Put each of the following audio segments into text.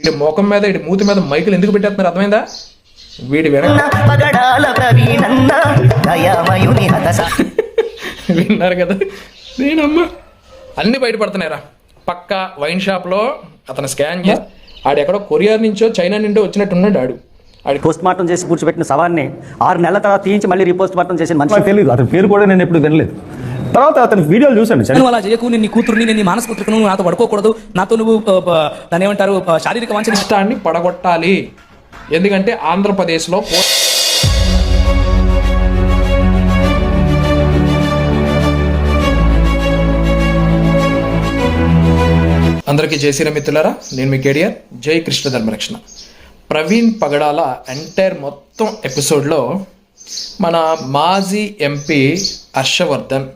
వీడి ముఖం మీద వీడి మూతి మీద మైకులు ఎందుకు పెట్టేస్తున్నారు? అర్థమైందా? వీడి వెనక పగడాల ప్రవీణన్న దయామయుని హత విన్నారు కదా? నేనమ్మా. అన్ని బయటపడుతున్నాయిరా. పక్క వైన్ షాప్లో అతను స్కాన్ చేసి ఆడెక్కడో కొరియర్ నుంచో చైనా నుండో వచ్చినట్టున్నాడు ఆడు. ఆడి పోస్ట్ మార్టం చేసి కూర్చోబెట్టిన శవాన్ని ఆరు నెలల తర్వాత తీయించి మళ్ళీ రీపోస్ట్ మార్టం చేసిన మనిషి. తెలియదు. అతని పేరు కూడా నేను ఎప్పుడు వినలేదు. తర్వాత అతని వీడియోలు చూశాను చని- నువ్వు అలా చేయకు నేను నీ కూతురుని నేను నీ మానస నువ్వు నాతో పడుకోకూడదు. నాతో నువ్వు దాన్ని ఏమంటారు శారీరక వాంఛన ఇష్టాన్ని పడగొట్టాలి. ఎందుకంటే ఆంధ్రప్రదేశ్లో అందరికీ జయశ్రీ మిత్రులారా నేను మీ కేడియర్ జై కృష్ణ ధర్మరక్షణ. ప్రవీణ్ పగడాల ఎంటైర్ మొత్తం ఎపిసోడ్లో మన మాజీ ఎంపీ హర్షవర్ధన్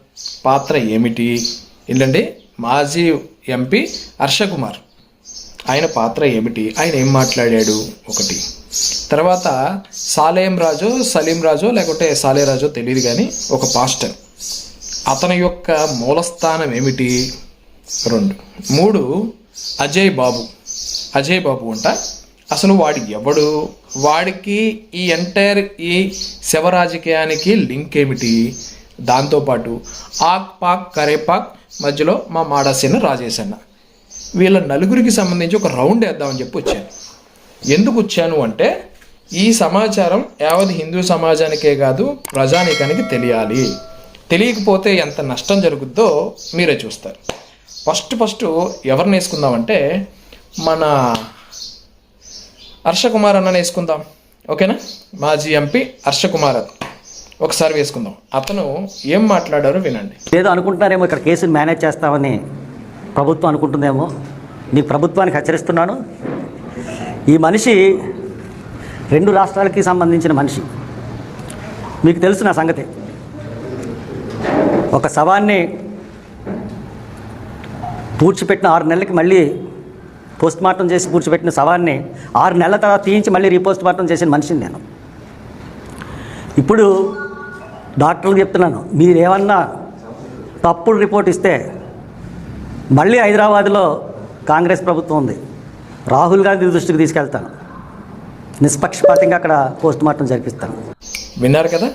పాత్ర ఏమిటి? ఏంటండి మాజీ ఎంపీ హర్షకుమార్. ఆయన పాత్ర ఏమిటి? ఆయన ఏం మాట్లాడాడు? ఒకటి. తర్వాత సాలేం రాజు సలీం రాజు లేకుంటే సాలే రాజు తెలియదు కానీ ఒక పాస్టర్. అతని యొక్క మూలస్థానం ఏమిటి? రెండు. మూడు అజయ్ బాబు. అజయ్ బాబు అంట. అసలు వాడు ఎవడు? వాడికి ఈ ఎంటైర్ ఈ శవ రాజకీయానికి లింక్ ఏమిటి? దాంతోపాటు ఆక్ పాక్ కరేపాక్ మధ్యలో మా మాడాసేన రాజేశన్న వీళ్ళ నలుగురికి సంబంధించి ఒక రౌండ్ వేద్దామని చెప్పి వచ్చాను. ఎందుకు వచ్చాను అంటే ఈ సమాచారం యావత్ హిందూ సమాజానికే కాదు ప్రజానీకానికి తెలియాలి. తెలియకపోతే ఎంత నష్టం జరుగుద్దో మీరే చూస్తారు. ఫస్ట్ ఫస్ట్ ఎవరిని వేసుకుందామంటే మన హర్షకుమార్ అన్న వేసుకుందాం. ఓకేనా? మాజీ ఎంపీ హర్షకుమార్ అన్న. ఒకసారి వేసుకుందాం. అతను ఏం మాట్లాడారో వినండి. ఏదో అనుకుంటున్నారేమో ఇక్కడ కేసును మేనేజ్ చేస్తామని ప్రభుత్వం అనుకుంటుందేమో. నీకు ప్రభుత్వానికి హెచ్చరిస్తున్నాను. ఈ మనిషి రెండు రాష్ట్రాలకి సంబంధించిన మనిషి. మీకు తెలుసు నా సంగతి. ఒక శవాన్ని పూడ్చిపెట్టిన ఆరు నెలలకి మళ్ళీ పోస్ట్ మార్టం చేసి పూడ్చిపెట్టిన శవాన్ని ఆరు నెలల తర్వాత తీయించి మళ్ళీ రీపోస్ట్ మార్టం చేసిన మనిషిని నేను. ఇప్పుడు డాక్టర్లకు చెప్తున్నాను మీరేమన్నా తప్పుడు రిపోర్ట్ ఇస్తే మళ్ళీ హైదరాబాద్లో కాంగ్రెస్ ప్రభుత్వం ఉంది. రాహుల్ గాంధీ దృష్టికి తీసుకెళ్తాను. నిష్పక్షపాతంగా అక్కడ పోస్ట్ మార్టం జరిపిస్తాను. విన్నారు కదా?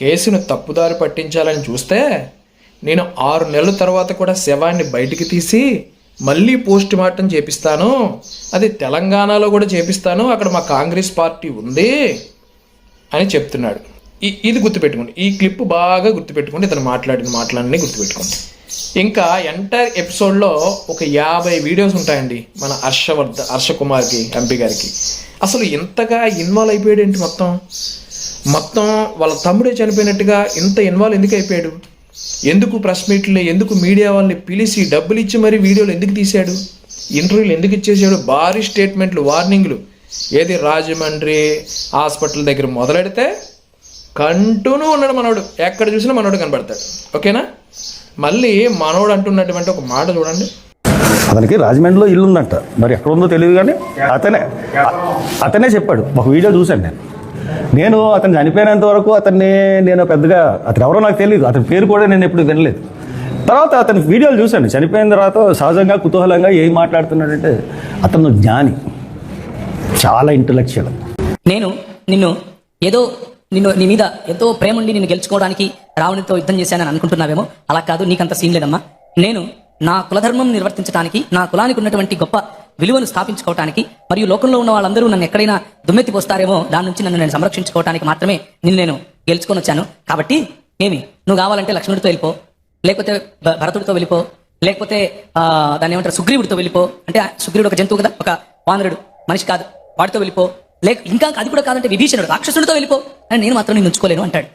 కేసును తప్పుదారి పట్టించాలని చూస్తే నేను ఆరు నెలల తర్వాత కూడా శవాన్ని బయటికి తీసి మళ్ళీ పోస్ట్ మార్టం చేపిస్తాను. అది తెలంగాణలో కూడా చేపిస్తాను. అక్కడ మా కాంగ్రెస్ పార్టీ ఉంది అని చెప్తున్నాడు. ఇది గుర్తుపెట్టుకోండి. ఈ క్లిప్ బాగా గుర్తుపెట్టుకోండి. ఇతను మాట్లాడిన మాటలన్నీ గుర్తుపెట్టుకోండి. ఇంకా ఎంటైర్ ఎపిసోడ్లో ఒక యాభై వీడియోస్ ఉంటాయండి మన హర్షవర్ధ హర్షకుమార్కి ఎంపీ గారికి. అసలు ఇంతగా ఇన్వాల్వ్ అయిపోయాడు ఏంటి మొత్తం? మొత్తం వాళ్ళ తమ్ముడే చనిపోయినట్టుగా ఇంత ఇన్వాల్వ్ ఎందుకు అయిపోయాడు? ఎందుకు ప్రెస్ మీట్లు ఎందుకు మీడియా వాళ్ళని పిలిచి డబ్బులు ఇచ్చి మరి వీడియోలు ఎందుకు తీశాడు? ఇంటర్వ్యూలు ఎందుకు ఇచ్చేసాడు? భారీ స్టేట్మెంట్లు వార్నింగ్లు. ఏది రాజమండ్రి హాస్పిటల్ దగ్గర మొదలెడితే కంటూనే ఉన్నాడు మనోడు. ఎక్కడ చూసినా మనోడు కనబడతాడు. ఓకేనా? మళ్ళీ మనోడు అంటున్నటువంటి ఒక మాట చూడండి. అతనికి రాజమండ్రిలో ఇల్లు ఉందంట మరి ఎక్కడ ఉందో తెలియదు కానీ అతనే అతనే చెప్పాడు. ఒక వీడియో చూశాను నేను. నేను అతను చనిపోయినంత వరకు అతన్ని నేను పెద్దగా అతను ఎవరో నాకు తెలియదు. అతని పేరు కూడా నేను ఎప్పుడు వినలేదు. తర్వాత అతని వీడియోలు చూశాను. చనిపోయిన తర్వాత సహజంగా కుతూహలంగా ఏం మాట్లాడుతున్నాడంటే అతను జ్ఞాని. చాలా ఇంటలెక్చువల్ నేను నిన్ను ఏదో నిన్ను నీ మీద ఎంతో ప్రేమ ఉండి నిన్ను గెలుచుకోవడానికి రావణితో యుద్ధం చేశానని అనుకుంటున్నావేమో? అలా కాదు నీకంత సీన్ లేదమ్మా. నేను నా కులధర్మం నిర్వర్తించడానికి నా కులానికి ఉన్నటువంటి గొప్ప విలువను స్థాపించుకోవడానికి మరియు లోకంలో ఉన్న వాళ్ళందరూ నన్ను ఎక్కడైనా దుమ్మెత్తి పోస్తారేమో దాని నుంచి నన్ను నేను సంరక్షించుకోవడానికి మాత్రమే నిన్ను నేను గెలుచుకొని వచ్చాను. కాబట్టి ఏమి? నువ్వు కావాలంటే లక్ష్మణుడితో వెళ్ళిపో లేకపోతే భరతుడితో వెళ్ళిపో లేకపోతే దాన్ని ఏమంటారు సుగ్రీవుడితో వెళ్ళిపో. అంటే సుగ్రీవుడు ఒక జంతువు కదా ఒక వానరుడు మనిషి కాదు. వాడితో వెళ్ళిపో. లేక ఇంకా అది కూడా కాదంటే విభీషణుడు రాక్షసుడితో వెళ్ళిపో. అని నేను మాత్రం నేను ఉంచుకోలేను అంటాడు.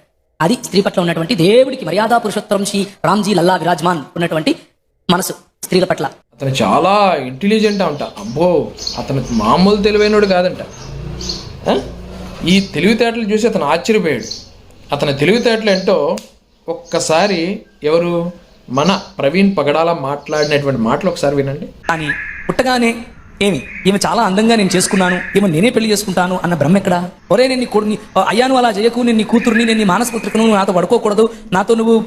అది స్త్రీ పట్ల ఉన్నటువంటి దేవుడికి మర్యాద పురుషోత్తరం శ్రీ రామ్జీ లల్లా విరాజ్మాన్ ఉన్నటువంటి మనసు స్త్రీల పట్ల. అతను చాలా ఇంటెలిజెంట్ అంట. అబ్బో అతను మామూలు తెలివైనడు కాదంట? ఈ తెలివితేటలు చూసి అతను ఆశ్చర్యపోయాడు. అతని తెలివితేటలు ఏంటో ఒక్కసారి ఎవరు మన ప్రవీణ్ పగడాల మాట్లాడినటువంటి మాటలు ఒకసారి వినండి. కానీ పుట్టగానే ఏమి? ఈమె చాలా అందంగా నేను చేసుకున్నాను. ఈమె నేనే పెళ్ళి చేసుకుంటాను అన్న బ్రహ్మ ఎక్కడ? ఒరే నేను నీ కొడు- అయ్యాను అలా చేయకు. నేను నీ కూతుర్ని నేను నీ మానస పుత్రికను నాతో పడుకోకూడదు. నాతో నువ్వు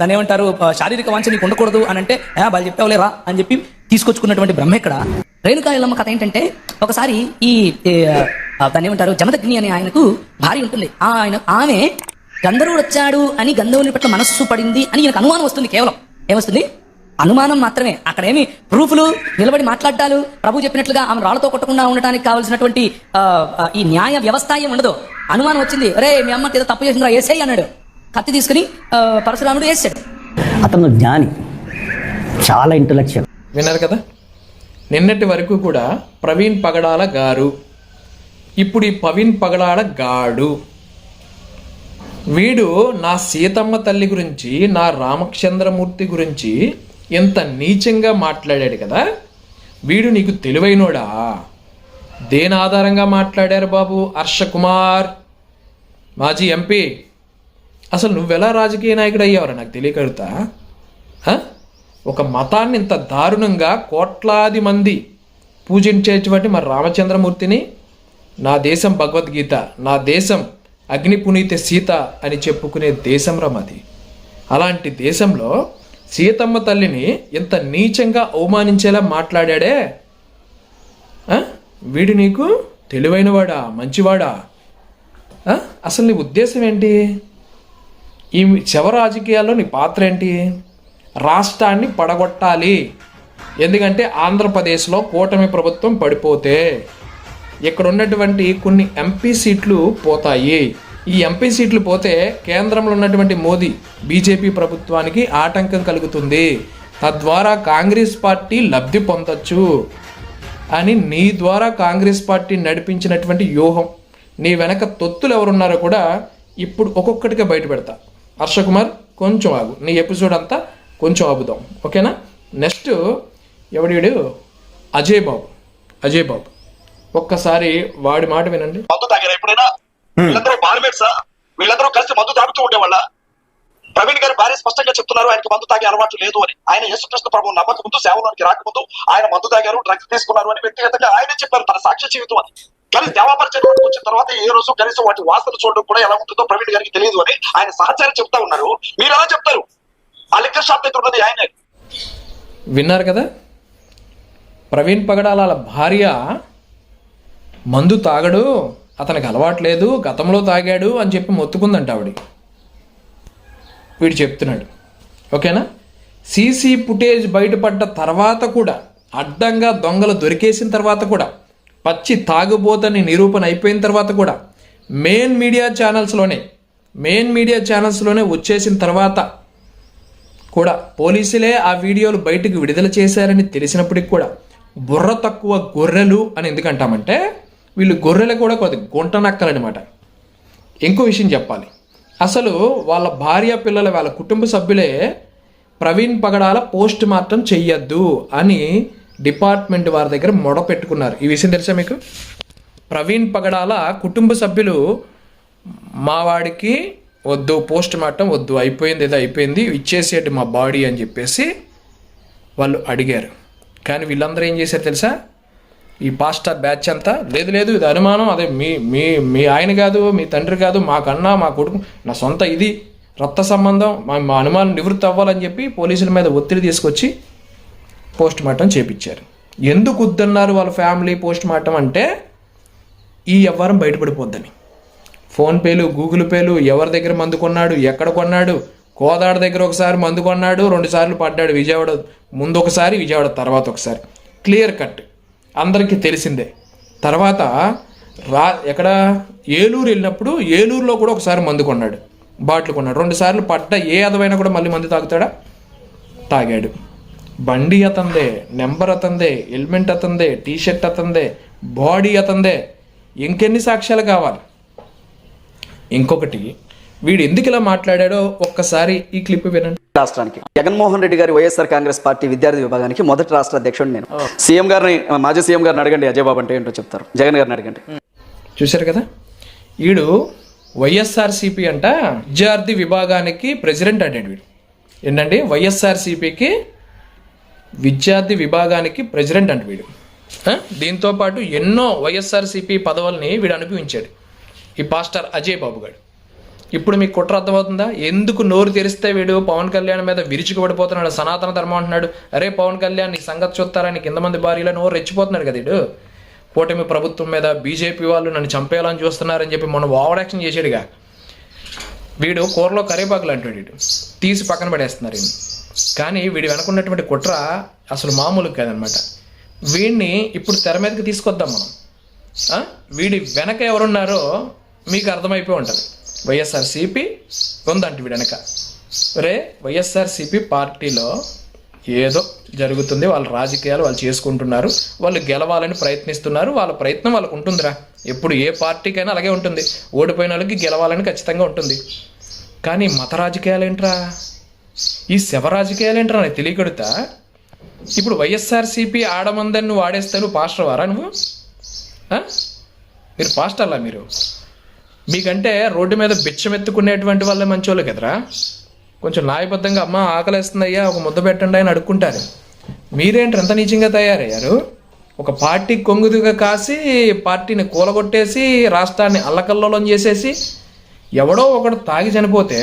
దాని ఏమంటారు శారీరక వాంఛ నీకు ఉండకూడదు అని అంటే "ఆ, వాళ్ళు చెప్తావులేరా అని చెప్పి తీసుకొచ్చుకున్నటువంటి బ్రహ్మ ఎక్కడ? రేణుకా ఎల్లమ్మ కథ ఏంటంటే ఒకసారి ఈ ఈ, దాన్ని ఏమంటారు జమదగ్ని అనే ఆయనకు భార్య ఉంటుంది. ఆ ఆయన ఆమె గంధర్వుడు వచ్చాడు అని గంధర్వుని పట్ల మనస్సు పడింది అని ఈయనకు అనుమానం వస్తుంది కేవలం. ఏమొస్తుంది? అనుమానం మాత్రమే. అక్కడేమి ప్రూఫ్లు నిలబడి మాట్లాడాలు ప్రభు చెప్పినట్లుగా ఆమె రాళ్ళతో కొట్టకుండా ఉండటానికి కావాల్సినటువంటి ఈ న్యాయ వ్యవస్థ ఏం ఉండదు. అనుమానం వచ్చింది. రే మీ అమ్మ ఏదో తప్పు చేసిందిరా ఏసై అన్నాడు. కత్తి తీసుకుని పరశురాముడు వేసాడు అతను జ్ఞాని. చాలా ఇంటలెక్చువల్ విన్నారు కదా? నిన్నటి వరకు కూడా ప్రవీణ్ పగడాల గారు ఇప్పుడు ఈ ప్రవీణ్ పగడాల గాడు. వీడు నా సీతమ్మ తల్లి గురించి నా రామచంద్రమూర్తి గురించి ఎంత నీచంగా మాట్లాడాడు కదా? వీడు నీకు తెలివైనోడా? దేని ఆధారంగా మాట్లాడారు బాబు? హర్ష కుమార్ మాజీ ఎంపీ. అసలు నువ్వెలా రాజకీయ నాయకుడు అయ్యావరా? నాకు తెలియకడుతా. ఒక మతాన్ని ఇంత దారుణంగా కోట్లాది మంది పూజించేటువంటి మరి రామచంద్రమూర్తిని నా దేశం భగవద్గీత నా దేశం అగ్ని పునీత సీత అని చెప్పుకునే దేశం రమది అలాంటి దేశంలో సీతమ్మ తల్లిని ఇంత నీచంగా అవమానించేలా మాట్లాడాడే? వీడు నీకు తెలివైనవాడా? మంచివాడా? అసలు నీ ఉద్దేశం ఏంటి? ఈ శవ రాజకీయాల్లో నీ పాత్ర ఏంటి? రాష్ట్రాన్ని పడగొట్టాలి. ఎందుకంటే ఆంధ్రప్రదేశ్లో కూటమి ప్రభుత్వం పడిపోతే ఇక్కడ ఉన్నటువంటి కొన్ని ఎంపీ సీట్లు పోతాయి. ఈ ఎంపీ సీట్లు పోతే కేంద్రంలో ఉన్నటువంటి మోదీ బీజేపీ ప్రభుత్వానికి ఆటంకం కలుగుతుంది. తద్వారా కాంగ్రెస్ పార్టీ లబ్ధి పొందొచ్చు అని నీ ద్వారా కాంగ్రెస్ పార్టీ నడిపించినటువంటి వ్యూహం. నీ వెనక తొత్తులు ఎవరున్నారో కూడా ఇప్పుడు ఒక్కొక్కటిగా బయట పెడతా హర్ష కుమార్ కొంచెం ఆగు. నీ ఎపిసోడ్ అంతా కొంచెం ఆపుదాం ఓకేనా? నెక్స్ట్ ఎవడు అజయ్ బాబు. అజయ్ బాబు. ఒక్కసారి వాడి మాట వినండి. ఎప్పుడైనా? వీళ్ళందరూ బార్మేట్సా వీళ్ళందరూ కలిసి మందు తాగుతూ ఉండేవాళ్ళ? ప్రవీణ్ గారి భార్య స్పష్టంగా చెప్తున్నారు ఆయనకి మందు తాగే అలవాటు లేదు అని. ఆయన యేసుకృష్ణ ప్రభు నమ్మక ముందు సేవలోనికి రాకముందు ఆయన మందు తాగారు డ్రగ్స్ తీసుకున్నారు అని వ్యక్తిగతంగా ఆయనే చెప్పారు తన సాక్ష్య జీవితం అని. కానీ దేవాపరిచయం వచ్చిన తర్వాత ఏ రోజు కనీసం వాటి వాసన చూడడం కూడా ఎలా ఉంటుందో ప్రవీణ్ గారికి తెలియదు అని ఆయన సహచారం చెప్తా ఉన్నారు. మీరు ఎలా చెప్తారు? ఆ లిక్కర్ షాప్ దగ్గర ఉన్నది ఆయనే. విన్నారు కదా? ప్రవీణ్ పగడాల భార్య మందు తాగడు అతనికి అలవాటు లేదు గతంలో తాగాడు అని చెప్పి మొత్తుకుందంట ఆవిడ. వీడు చెప్తున్నాడు. ఓకేనా? సీసీ ఫుటేజ్ బయటపడ్డ తర్వాత కూడా అడ్డంగా దొంగలు దొరికేసిన తర్వాత కూడా పచ్చి తాగుబోతని నిరూపణ అయిపోయిన తర్వాత కూడా మెయిన్ మీడియా ఛానల్స్లోనే మెయిన్ మీడియా ఛానల్స్లోనే వచ్చేసిన తర్వాత కూడా పోలీసులే ఆ వీడియోలు బయటకు విడుదల చేశారని తెలిసినప్పటికి కూడా బుర్ర తక్కువ గొర్రెలు అని ఎందుకంటామంటే వీళ్ళు గొర్రెలు కూడా కొద్ది గుంట నక్కలనమాట. ఇంకో విషయం చెప్పాలి. అసలు వాళ్ళ భార్య పిల్లల వాళ్ళ కుటుంబ సభ్యులే ప్రవీణ్ పగడాల పోస్ట్ మార్టం చెయ్యొద్దు అని డిపార్ట్మెంట్ వారి దగ్గర మొడపెట్టుకున్నారు ఈ విషయం తెలుసా మీకు? ప్రవీణ్ పగడాల కుటుంబ సభ్యులు మా వాడికి వద్దు పోస్ట్ మార్టం వద్దు అయిపోయింది ఏదో అయిపోయింది ఇచ్చేసేటి మా బాడీ అని చెప్పేసి వాళ్ళు అడిగారు. కానీ వీళ్ళందరూ ఏం చేశారు తెలుసా? ఈ పాస్టర్ బ్యాచ్ అంతా? లేదు లేదు ఇది అనుమానం. అదే మీ మీ మీ ఆయన కాదు మీ తండ్రి కాదు మా కన్నా మా కొడుకు నా సొంత ఇది. రక్త సంబంధం మా మా అనుమానం నివృత్తి అవ్వాలని చెప్పి పోలీసుల మీద ఒత్తిడి తీసుకొచ్చి పోస్ట్ మార్టం చేపించారు. ఎందుకు వద్దన్నారు వాళ్ళ ఫ్యామిలీ పోస్ట్ మార్టం అంటే ఈ వ్యవహారం బయటపడిపోద్దని. ఫోన్పేలు గూగుల్ పేలు ఎవరి దగ్గర మందు కొన్నాడు ఎక్కడ కొన్నాడు కోదాడ దగ్గర ఒకసారి మందు కొన్నాడు రెండు సార్లు పడ్డాడు విజయవాడ ముందు ఒకసారి విజయవాడ తర్వాత ఒకసారి. Clear cut. అందరికీ తెలిసిందే. తర్వాత రా ఎక్కడ? ఏలూరు వెళ్ళినప్పుడు ఏలూరులో కూడా ఒకసారి మందు కొన్నాడు. బాటిల్ కొన్నాడు. రెండు సార్లు పడ్డ ఏ అదవైనా కూడా మళ్ళీ మందు తాగుతాడా? తాగాడు. బండి అతందే నెంబర్ అతందే హెల్మెట్ అతందే టీ షర్ట్ అతందే బాడీ అతందే ఇంకెన్ని సాక్ష్యాలు కావాలి? ఇంకొకటి వీడు ఎందుకు ఇలా మాట్లాడాడో ఒక్కసారి ఈ క్లిప్ వినండి. రాష్ట్రానికి. జగన్మోహన్ రెడ్డి గారి వైఎస్ఆర్ కాంగ్రెస్ పార్టీ విద్యార్థి విభాగానికి మొదటి రాష్ట్ర అధ్యక్షుడు నేను. సీఎం గారిని మాజీ సీఎం గారిని అడగండి అజయ్ బాబు అంటే ఏంటో చెప్తారు. జగన్ గారిని అడగండి. చూశారు కదా? వీడు వైఎస్ఆర్సిపి అంట విద్యార్థి విభాగానికి ప్రెసిడెంట్ అంటాడు వీడు. ఏంటండి? వైఎస్ఆర్సిపికి విద్యార్థి విభాగానికి ప్రెసిడెంట్ అంట వీడు. ఆ? దీంతో పాటు ఎన్నో వైఎస్ఆర్సిపి పదవుల్ని వీడు అనుభవించాడు. ఈ పాస్టర్ అజయ్ బాబు గారు ఇప్పుడు మీకు కుట్ర అర్థమవుతుందా? ఎందుకు నోరు తెరిస్తే వీడు పవన్ కళ్యాణ్ మీద విరుచుకుపడిపోతున్నాడు సనాతన ధర్మం అంటున్నాడు. అరే పవన్ కళ్యాణ్ నీ సంగతి చూస్తారా? నీకు ఇంతమంది భార్యలో నోరు రెచ్చిపోతున్నాడు కదా వీడు. కూటమి ప్రభుత్వం మీద బీజేపీ వాళ్ళు నన్ను చంపేయాలని చూస్తున్నారని చెప్పి మొన్న ఓవర్ యాక్షన్ చేసాడుగా వీడు కూరలో కరేపాకులు అంటాడు వీడు. తీసి పక్కన పడేస్తున్నారు కానీ వీడు వెనకున్నటువంటి కుట్ర అసలు మామూలు కాదనమాట. వీడిని ఇప్పుడు తెర మీదకి తీసుకొద్దాం మనం. వీడి వెనక ఎవరున్నారో మీకు అర్థమైపోయి ఉంటుంది. వైఎస్ఆర్సిపి ఉందంట వీడి వెనక. రే వైఎస్ఆర్సిపి పార్టీలో ఏదో జరుగుతుంది వాళ్ళ రాజకీయాలు వాళ్ళు చేసుకుంటున్నారు వాళ్ళు గెలవాలని ప్రయత్నిస్తున్నారు వాళ్ళ ప్రయత్నం వాళ్ళకు ఉంటుందిరా. ఎప్పుడు ఏ పార్టీకైనా అలాగే ఉంటుంది. ఓడిపోయిన వాళ్ళకి గెలవాలని ఖచ్చితంగా ఉంటుంది. కానీ మత రాజకీయాలు ఏంట్రా ఈ శవ రాజకీయాలు ఏంట్రా నాకు తెలియకడుతా? ఇప్పుడు వైఎస్ఆర్సీపీ ఆడమందని నువ్వు ఆడేస్తే పాస్టర్ వారా నువ్వు మీరు పాస్టర్లా మీరు? మీకంటే రోడ్డు మీద బిచ్చమెత్తుకునేటువంటి వాళ్ళే మంచోళ్ళు కదరా? కొంచెం న్యాయబద్ధంగా అమ్మ ఆకలేస్తుందయ్యా ఒక ముద్ద పెట్టండి అని అడుక్కుంటారు. మీరేంటి ఎంత నీచంగా తయారయ్యారు? ఒక పార్టీ కొంగుదిగా కాసి పార్టీని కూలగొట్టేసి రాష్ట్రాన్ని అల్లకల్లోలం చేసేసి ఎవడో ఒకడు తాగి చనిపోతే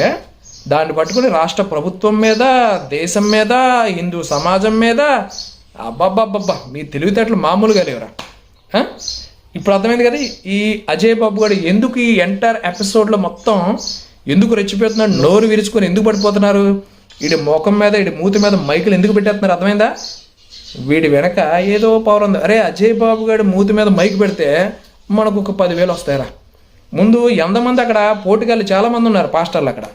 దాన్ని పట్టుకుని రాష్ట్ర ప్రభుత్వం మీద దేశం మీద హిందూ సమాజం మీద అబ్బబ్బబ్బబ్బా మీ తెలివితేటలు మామూలుగా లేవురా. ఇప్పుడు అర్థమైంది కదా ఈ అజయ్ బాబు గారు ఎందుకు ఈ ఎంటైర్ ఎపిసోడ్లో మొత్తం ఎందుకు రెచ్చిపోతున్నాడు నోరు విరుచుకొని ఎందుకు పడిపోతున్నారు? వీడి ముఖం మీద వీడి మూతి మీద మైకులు ఎందుకు పెట్టేస్తున్నారు? అర్థమైందా? వీడి వెనక ఏదో పవర్ ఉంది. అరే అజయ్ బాబు గారి మూతి మీద మైక్ పెడితే మనకు ఒక పదివేలు వస్తాయరా. ముందు ఎంతమంది అక్కడ పోటుగాళ్ళు చాలామంది ఉన్నారు పాస్టర్లు అక్కడ.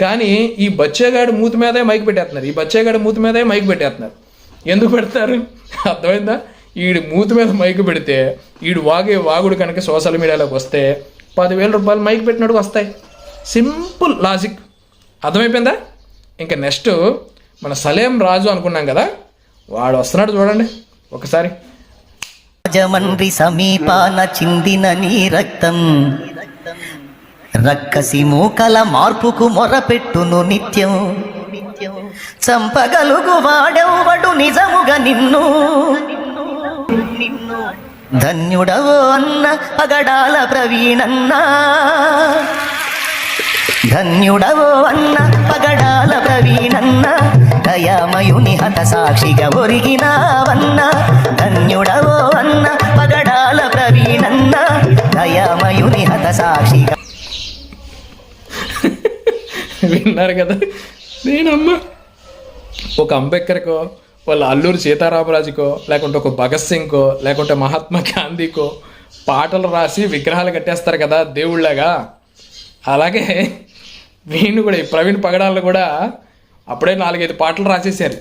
కానీ ఈ బచ్చేగాడి మూతి మీదే మైక్ పెట్టేస్తున్నారు. ఈ బచ్చేగాడి మూతి మీదే మైక్ పెట్టేస్తున్నారు. ఎందుకు పెడతారు? అర్థమైందా? వీడు మూతి మీద మైక్ పెడితే ఈడు వాగే వాగుడు కనుక సోషల్ మీడియాలోకి వస్తే పదివేల రూపాయలు మైక్ పెట్టినట్టు వస్తాయి. Simple logic. అర్థమైపోయిందా? ఇంకా నెక్స్ట్ మన సలేం రాజు అనుకున్నాం కదా వాడు వస్తున్నాడు చూడండి ఒకసారి. రాజమండ్రి సమీపాన చిందిన నీ రక్తం రక్కసి మూకల మార్పుకు మొరపెట్టును నిత్యం. చంపగలుగు వాడెవ్వడు నిజముగా నిన్ను. ధన్యుడవో అన్న పగడాల ప్రవీణన్నా. ధన్యుడవో అన్న పగడాల ప్రవీణన్న. దయామయుని హత సాక్షిగా ఒరిగినావన్న. ధన్యుడవో అన్న పగడాల ప్రవీణన్న. దయామయుని హత సాక్షిగా. విన్నారు కదా. నేనమ్మా. ఒక అంబేద్కర్కో వాళ్ళ అల్లూరు సీతారామరాజుకో లేకుంటే ఒక భగత్ సింగ్కో లేకుంటే మహాత్మా గాంధీకో పాటలు రాసి విగ్రహాలు కట్టేస్తారు కదా దేవుళ్ళగా. అలాగే వీణు కూడా ఈ ప్రవీణ్ పగడాలు కూడా అప్పుడే నాలుగైదు పాటలు రాసేసారు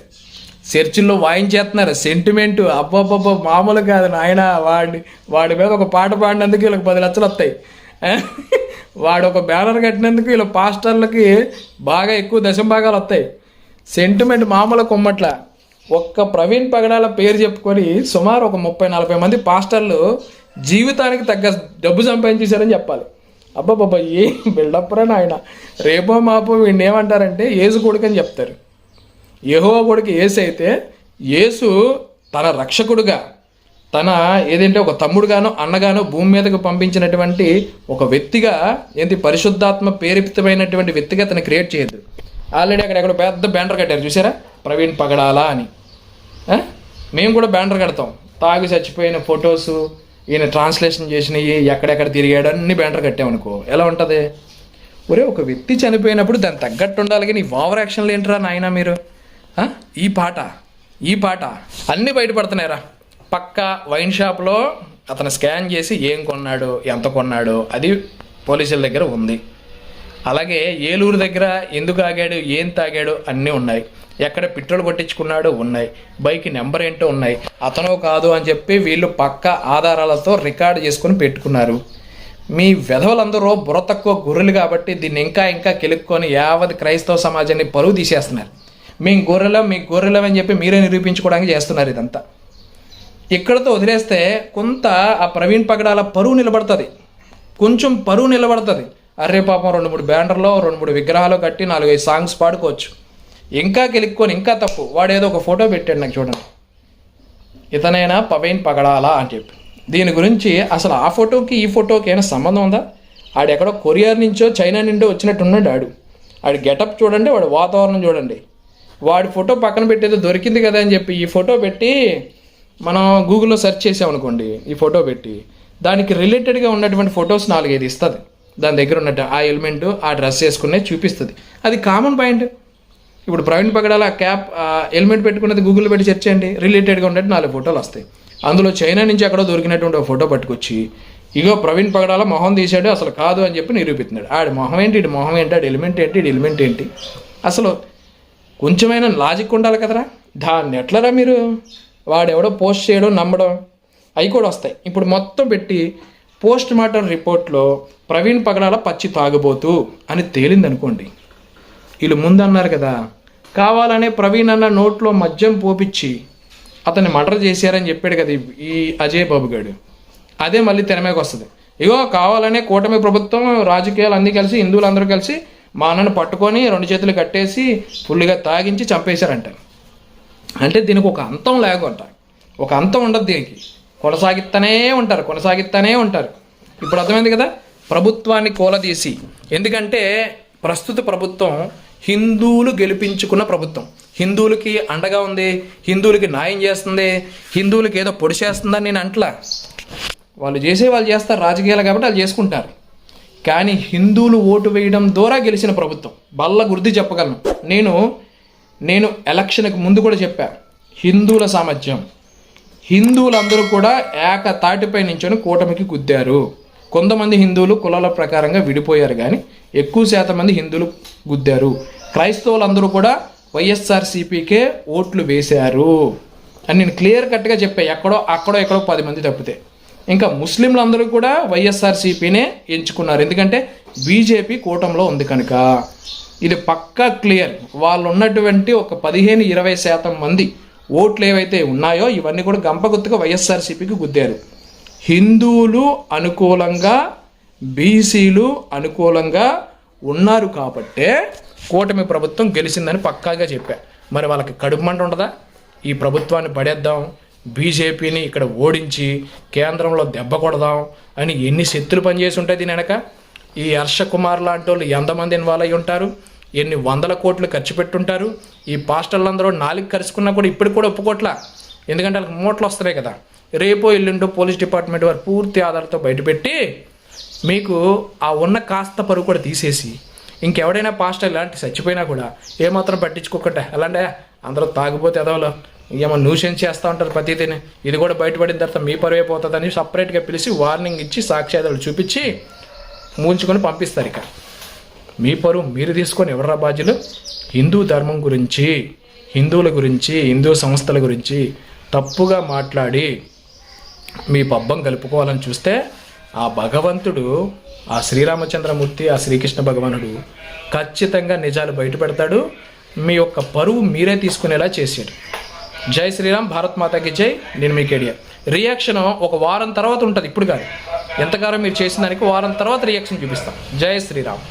చర్చిల్లో వాయించేస్తున్నారు సెంటిమెంటు అబ్బబ్బబ్బ మామూలు కాదు నాయన వాడి వాడి మీద ఒక పాట పాడినందుకు వీళ్ళకి పది లక్షలు వస్తాయి. వాడు ఒక బ్యానర్ కట్టినందుకు వీళ్ళ పాస్టర్లకి బాగా ఎక్కువ దశంభాగాలు వస్తాయి. సెంటిమెంట్ మామూలు కొమ్మట్ల. ఒక్క ప్రవీణ్ పగడాల పేరు చెప్పుకొని సుమారు ఒక ముప్పై నలభై మంది పాస్టర్లు జీవితానికి తగ్గ డబ్బు సంపాదించేశారని చెప్పాలి. అబ్బాబాబా ఏ బిల్డప్ రా ఆయన రేపో మాపో వీడిని ఏమంటారంటే ఏసు కొడుకు అని చెప్తారు. యెహోవా కొడుకు ఏసు అయితే యేసు తన రక్షకుడుగా తన ఏదంటే ఒక తమ్ముడుగానో అన్నగానో భూమి మీదకు పంపించినటువంటి ఒక వ్యక్తిగా ఏంటి పరిశుద్ధాత్మ ప్రేరితమైనటువంటి వ్యక్తిగా తను క్రియేట్ చేయదు. ఆల్రెడీ అక్కడ ఎక్కడ పెద్ద బ్యానర్ కట్టారు. చూసారా ప్రవీణ్ పగడాలా అని. మేము కూడా బ్యానర్ కడతాం. తాగి చచ్చిపోయిన ఫొటోస్ ఈయన ట్రాన్స్లేషన్ చేసినవి ఎక్కడెక్కడ తిరిగాడు అన్ని బ్యానర్ కట్టామనుకో. ఎలా ఉంటుంది? ఒరే ఒక వ్యక్తి చనిపోయినప్పుడు దాని తగ్గట్టు ఉండాలి కానీ ఓవర్ యాక్షన్లు ఏంటరా నాయన మీరు? ఈ పాట ఈ పాట అన్నీ బయటపడుతున్నాయిరా. పక్క వైన్ షాప్లో అతను స్కాన్ చేసి ఏం కొన్నాడు ఎంత కొన్నాడు అది పోలీసుల దగ్గర ఉంది. అలాగే ఏలూరు దగ్గర ఎందుకు ఆగాడు ఏం తాగాడు అన్నీ ఉన్నాయి. ఎక్కడ పెట్రోల్ కొట్టించుకున్నాడు ఉన్నాయి. బైక్ నెంబర్ ఏంటో ఉన్నాయి. అతను కాదు అని చెప్పి వీళ్ళు పక్క ఆధారాలతో రికార్డు చేసుకుని పెట్టుకున్నారు. మీ వెధవలందరూ బుర్ర తక్కువ గొర్రెలు కాబట్టి దీన్ని ఇంకా ఇంకా కెలుక్కొని యావత్ క్రైస్తవ సమాజాన్ని పరువు తీసేస్తున్నారు. మేము గొర్రెలం మీ గొర్రెలం అని చెప్పి మీరే నిరూపించుకోవడానికి చేస్తున్నారు ఇదంతా. ఇక్కడతో వదిలేస్తే కొంత ఆ ప్రవీణ్ పగడాల పరువు నిలబడుతుంది. కొంచెం పరువు నిలబడుతుంది. అరే పాపం రెండు మూడు బ్యానర్లో రెండు మూడు విగ్రహాలు కట్టి నాలుగైదు సాంగ్స్ పాడుకోవచ్చు. ఇంకా గెలుక్కొని ఇంకా తప్పు. వాడు ఏదో ఒక ఫోటో పెట్టాడు నాకు చూడండి. ఇతనైనా పవైన్ పగడాలా అని చెప్పి. దీని గురించి అసలు ఆ ఫోటోకి ఈ ఫోటోకి ఏమైనా సంబంధం ఉందా? ఆడు ఎక్కడో కొరియా నుంచో చైనా నుండో వచ్చినట్టు ఉన్నాడు ఆడు. ఆడి గెటప్ చూడండి వాడు వాతావరణం చూడండి. వాడి ఫోటో పక్కన పెట్టేదో దొరికింది కదా అని చెప్పి ఈ ఫోటో పెట్టి మనం గూగుల్లో సెర్చ్ చేసామనుకోండి ఈ ఫోటో పెట్టి. దానికి రిలేటెడ్గా ఉన్నటువంటి ఫొటోస్ నాలుగైదు ఇస్తుంది. దాని దగ్గర ఉన్నట్టు ఆ ఎలిమెంట్ ఆ డ్రెస్ వేసుకునే చూపిస్తుంది. అది కామన్ పాయింట్. ఇప్పుడు ప్రవీణ్ పగడాల క్యాప్ హెల్మెట్ పెట్టుకున్నది గూగుల్లో పెట్టి సెర్చ్ చేయండి. రిలేటెడ్గా ఉన్నట్టు నాలుగు ఫోటోలు వస్తాయి. అందులో చైనా నుంచి అక్కడ దొరికినటువంటి ఒక ఫోటో పట్టుకొచ్చి ఇగో ప్రవీణ్ పగడాల మొహం తీశాడు అసలు కాదు అని చెప్పి నిరూపిస్తున్నాడు. ఆడి మొహం ఏంటి? ఇటు మొహం ఏంటి? ఆడి ఎలిమెంట్ ఏంటి? ఇటు ఎలిమెంట్ ఏంటి? అసలు కొంచెమైనా లాజిక్ ఉండాలి కదరా. దాన్ని ఎట్లరా మీరు? వాడెవడో పోస్ట్ చేయడం నమ్మడం. అవి కూడా వస్తాయి. ఇప్పుడు మొత్తం పెట్టి పోస్ట్ మార్టం రిపోర్ట్లో ప్రవీణ్ పగడాల పచ్చి తాగబోతు అని తేలిందనుకోండి. వీళ్ళు ముందు అన్నారు కదా కావాలనే ప్రవీణ్ అన్న నోట్లో మద్యం పోపిచ్చి అతన్ని మర్డర్ చేశారని చెప్పాడు కదా ఈ- అజయ్ బాబు గారు అదే మళ్ళీ తెరమేకి వస్తుంది. ఇగో కావాలనే కూటమి ప్రభుత్వం రాజకీయాలు అన్నీ కలిసి హిందువులు అందరూ కలిసి మా అన్నను పట్టుకొని రెండు చేతులు కట్టేసి ఫుల్గా తాగించి చంపేశారంట. అంటే దీనికి ఒక అంతం లేకుంట ఒక అంతం ఉండదు దీనికి. కొనసాగిస్తూనే ఉంటారు కొనసాగిస్తూనే ఉంటారు. ఇప్పుడు అర్థమైంది కదా? ప్రభుత్వాన్ని కూలదీసి. ఎందుకంటే ప్రస్తుత ప్రభుత్వం హిందువులు గెలిపించుకున్న ప్రభుత్వం. హిందువులకి అండగా ఉంది హిందువులకి న్యాయం చేస్తుంది హిందువులకి ఏదో పొడి చేస్తుందని నేను అంటలా. వాళ్ళు చేసే వాళ్ళు చేస్తారు రాజకీయాలు కాబట్టి వాళ్ళు చేసుకుంటారు. కానీ హిందువులు ఓటు వేయడం ద్వారా గెలిచిన ప్రభుత్వం. బల్ల గుర్తి చెప్పగలను. నేను నేను ఎలక్షన్కి ముందు కూడా చెప్పా హిందువుల సామర్థ్యం. హిందువులందరూ కూడా ఏక తాటిపై నించొని కూటమికి గుద్దారు. కొంతమంది హిందువులు కులాల ప్రకారంగా విడిపోయారు కానీ ఎక్కువ శాతం మంది హిందువులు గుద్దారు. క్రైస్తవులందరూ కూడా వైఎస్ఆర్సీపీకే ఓట్లు వేశారు. అని నేను క్లియర్ కట్గా చెప్పా ఎక్కడో అక్కడో ఎక్కడో పది మంది తప్పితే. ఇంకా ముస్లింలందరూ కూడా వైఎస్ఆర్సీపీనే ఎంచుకున్నారు. ఎందుకంటే బీజేపీ కూటమిలో ఉంది కనుక. ఇది పక్కా క్లియర్. వాళ్ళు ఉన్నటువంటి ఒక పదిహేను ఇరవై శాతం మంది ఓట్లు ఏవైతే ఉన్నాయో ఇవన్నీ కూడా గంపగుత్తుగా వైఎస్ఆర్సీపీకి గుద్దారు. హిందువులు అనుకూలంగా బీసీలు అనుకూలంగా ఉన్నారు కాబట్టే కూటమి ప్రభుత్వం గెలిచిందని పక్కాగా చెప్పా. మరి వాళ్ళకి కడుపు మంట ఉండదా? ఈ ప్రభుత్వాన్ని పడేద్దాం బీజేపీని ఇక్కడ ఓడించి కేంద్రంలో దెబ్బ కొడదాం అని ఎన్ని శక్తులు పనిచేసి ఉంటాయి దీని వెనక? ఈ హర్ష కుమార్ లాంటి వాళ్ళు ఎంతమంది ఇన్వాల్వ్ అయి ఉంటారు? ఎన్ని వందల కోట్లు ఖర్చు పెట్టుంటారు? ఈ పాస్టర్లందరూ నాలుగు కరుచుకున్నా కూడా ఇప్పటికి కూడా ఒప్పుకోట్లా. ఎందుకంటే వాళ్ళకి మూటలు వస్తున్నాయి కదా. రేపో ఎల్లుండో పోలీస్ డిపార్ట్మెంట్ వారు పూర్తి ఆధారాలతో బయటపెట్టి మీకు ఆ ఉన్న కాస్త పరుగు కూడా తీసేసి ఇంకెవడైనా పాస్టర్ ఇలాంటి చచ్చిపోయినా కూడా ఏమాత్రం పట్టించుకోకుండా అలాంటే అందరూ తాగిపోతే ఎదవలో ఏమో న్యూసెన్స్ చేస్తూ ఉంటారు ప్రతిదీని ఇది కూడా బయటపడిన తర్వాత మీ పరువే పోతుందని సపరేట్గా పిలిచి వార్నింగ్ ఇచ్చి సాక్ష్యాధారాలు చూపించి మూంచుకొని పంపిస్తారు ఇక మీ పరువు మీరు తీసుకొని ఎవరా బాధ్యులు? హిందూ ధర్మం గురించి హిందువుల గురించి హిందూ సంస్థల గురించి తప్పుగా మాట్లాడి మీ పబ్బం కలుపుకోవాలని చూస్తే ఆ భగవంతుడు ఆ శ్రీరామచంద్రమూర్తి ఆ శ్రీకృష్ణ భగవానుడు ఖచ్చితంగా నిజాలు బయటపెడతాడు. మీ యొక్క పరువు మీరే తీసుకునేలా చేశాడు జై శ్రీరామ్ భారత్ మాతాకి జై. నేను మీకు ఏడియా రియాక్షన్ ఒక వారం తర్వాత ఉంటుంది ఇప్పుడు కాదు. ఎంతకాలం మీరు చేసిన దానికి వారం తర్వాత రియాక్షన్ చూపిస్తాం. జై శ్రీరామ్.